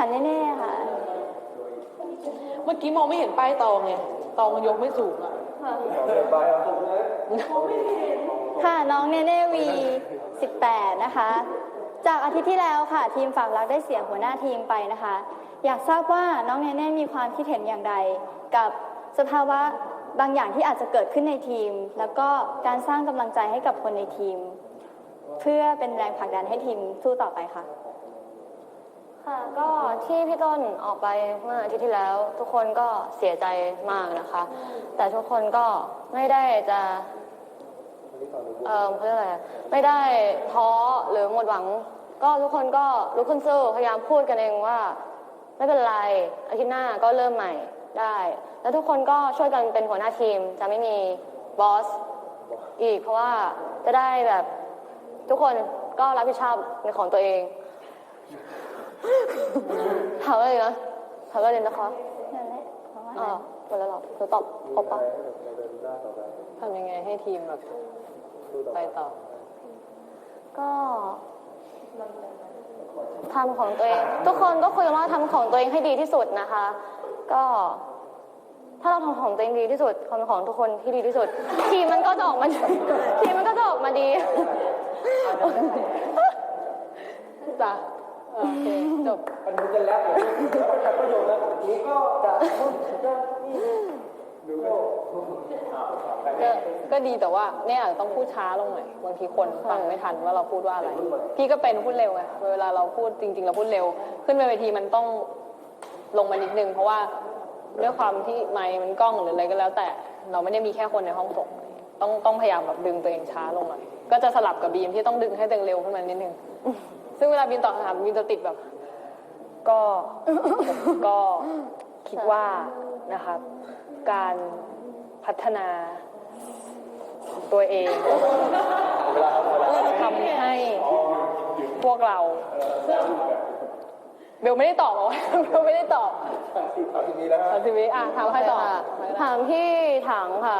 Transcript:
หันแน่ๆค่ะ เมื่อกี้มองไม่เห็นป้ายตองไงตองมันยกไม่สูงอะค่ะ น้องเนเน่วี18 นะคะ จากอาทิตย์ที่แล้วค่ะ ทีมฝากรักได้เสียงหัวหน้าทีมไปนะคะ อยากทราบว่าน้องเนเน่มีความคิดเห็นอย่างไร กับสภาวะบางอย่างที่อาจจะเกิดขึ้นในทีม แล้วก็การสร้างกำลังใจให้กับคนในทีม เพื่อเป็นแรงผลักดันให้ทีมสู้ต่อไปค่ะ ค่ะก็ที่พี่ต้นออกไปเมื่ออาทิตย์ที่แล้ว ทุกคนก็เสียใจมากนะคะ แต่ทุกคนก็ไม่ได้จะเออเขาเรียกอะไรอะไม่ได้ท้อหรือหมดหวัง ก็ทุกคนก็ลุกขึ้นสู้พยายามพูดกันเองว่า ไม่เป็นไรอาทิตย์หน้าก็เริ่มใหม่ได้ แล้วทุกคนก็ช่วยกันเป็นหัวหน้าทีม จะไม่มีบอสอีก เพราะว่าจะได้แบบทุกคนก็รับผิดชอบในของตัวเอง ถามอะไรนะถามอะไรนะคะนั่นแหละเพราะว่าอ๋อหมดแล้วเหรอหนูตอบครบปะทำยังไงให้ทีมแบบไปต่อ ก็ทำของตัวเอง ทุกคนก็คุยกันว่าทำของตัวเองให้ดีที่สุดนะคะ ก็ ถ้าเราทำของตัวเองดีที่สุดทำของทุกคนที่ดีที่สุด ทีมมันก็จะออกมาทีมมันก็จะออกมาดีจ้ะ โอเคจบมันดูกันแล้วเดี๋ยวแล้วก็จัดประโยชน์แล้วนี้ก็จะพูดจะนี่ดูก็ก็ก็ดีแต่ว่าเนี่ยอาจจะต้องพูดช้าลงหน่อยบางทีคนฟังไม่ทันว่าเราพูดว่าอะไร พี่ก็เป็นพูดเร็วไงเวลาเราพูดจริง ๆ เราพูดเร็ว ขึ้นไปเวทีมันต้องลงมานิดนึง เพราะว่าด้วยความที่ไมค์มันกล้องหรืออะไรก็แล้ว แต่เราไม่ได้มีแค่คนในห้องส่งต้องต้องพยายามแบบดึงตัวเองช้าลงหน่อยก็จะสลับกับบีมที่ต้องดึงให้ตัวเองเร็วขึ้นมานิดนึง ซึ่งเวลาบีมตอบคำถามบีมจะติดแบบ ก็ผมก็คิดว่านะครับ การพัฒนาตัวเองทำให้พวกเรา เบลไม่ได้ตอบหรอกเบลไม่ได้ตอบเอาทีนี้แล้วเอาทีวีอะถามใครต่อถามพี่ถังค่ะ